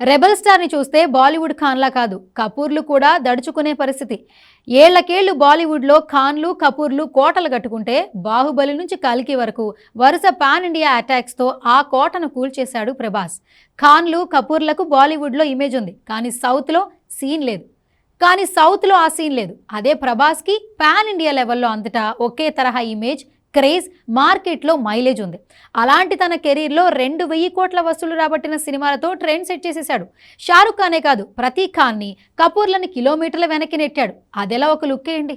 Rebel స్టార్ని చూస్తే బాలీవుడ్ ఖాన్లా కాదు కపూర్లు కూడా దడుచుకునే పరిస్థితి. ఏళ్ళకేళ్ళు బాలీవుడ్లో ఖాన్లు కపూర్లు కోటలు కట్టుకుంటే బాహుబలి నుంచి కలికి వరకు వరుస పాన్ ఇండియా అటాక్స్తో ఆ కోటను కూల్చేశాడు ప్రభాస్. ఖాన్లు కపూర్లకు బాలీవుడ్లో ఇమేజ్ ఉంది కానీ సౌత్లో సీన్ లేదు. కానీ సౌత్లో ఆ సీన్ లేదు. అదే ప్రభాస్కి పాన్ ఇండియా లెవెల్లో అంతటా ఒకే తరహా ఇమేజ్ క్రేజ్ మార్కెట్లో మైలేజ్ ఉంది. అలాంటి తన కెరీర్లో రెండు వెయ్యి కోట్ల వసూలు రాబట్టిన సినిమాలతో ట్రెండ్ సెట్ చేసేశాడు. షారుఖ్ ఖానే కాదు ప్రతి ఖాన్ని కపూర్లని కిలోమీటర్ల వెనక్కి నెట్టాడు. అదెలా ఒక లుక్ వేయండి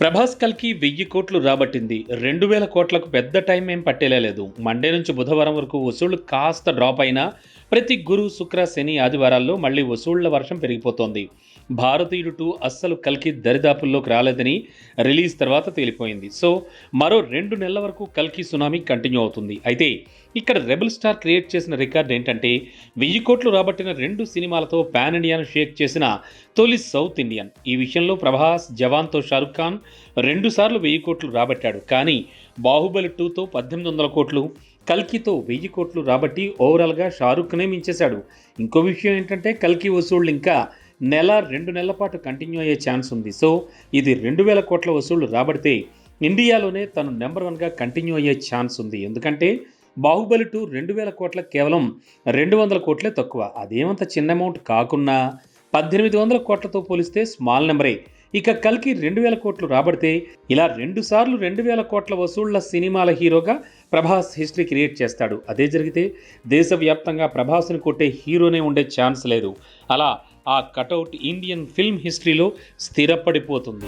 ప్రభాస్ కల్కి వెయ్యి కోట్లు రాబట్టింది. రెండు వేల కోట్లకు పెద్ద టైం ఏం పట్టేలేదు మండే నుంచి బుధవారం వరకు వసూళ్ళు కాస్త డ్రాప్ అయినా ప్రతి గురు శుక్ర శని ఆదివారాల్లో మళ్ళీ వసూళ్ళ వర్షం పెరిగిపోతోంది. భారతీయుడు టూ అస్సలు కల్కి దరిదాపుల్లోకి రాలేదని రిలీజ్ తర్వాత తేలిపోయింది. సో మరో రెండు నెలల వరకు కల్కి సునామీ కంటిన్యూ అవుతుంది. అయితే ఇక్కడ రెబల్ స్టార్ క్రియేట్ చేసిన రికార్డ్ ఏంటంటే వెయ్యి కోట్లు రాబట్టిన రెండు సినిమాలతో పాన్ ఇండియాను షేక్ చేసిన తొలి సౌత్ ఇండియన్. ఈ విషయంలో ప్రభాస్ జవాన్తో షారుఖ్ ఖాన్ రెండుసార్లు వెయ్యి కోట్లు రాబట్టాడు. కానీ బాహుబలి టూతో పద్దెనిమిది వందల కోట్లు కల్కితో వెయ్యి కోట్లు రాబట్టి ఓవరాల్గా షారుఖ్నే మించేశాడు. ఇంకో విషయం ఏంటంటే కల్కి వసూళ్ళు ఇంకా నెల రెండు నెలల పాటు కంటిన్యూ అయ్యే ఛాన్స్ ఉంది. సో ఇది రెండు వేల కోట్ల వసూళ్ళు రాబడితే ఇండియాలోనే తను నెంబర్ వన్గా కంటిన్యూ అయ్యే ఛాన్స్ ఉంది. ఎందుకంటే బాహుబలి టూ రెండు వేల కోట్ల కేవలం రెండు వందల కోట్లే తక్కువ. అదేమంత చిన్న అమౌంట్ కాకున్నా పద్దెనిమిది వందల కోట్లతో పోలిస్తే స్మాల్ నెంబరే. ఇక కల్కి రెండు వేల కోట్లు రాబడితే ఇలా రెండు సార్లు రెండు వేల కోట్ల వసూళ్ళ సినిమాల హీరోగా ప్రభాస్ హిస్టరీ క్రియేట్ చేస్తాడు. అదే జరిగితే దేశవ్యాప్తంగా ప్రభాస్ని కొట్టే హీరోనే ఉండే ఛాన్స్ లేదు. అలా ఆ కటౌట్ ఇండియన్ ఫిల్మ్ హిస్టరీలో స్థిరపడిపోతుంది.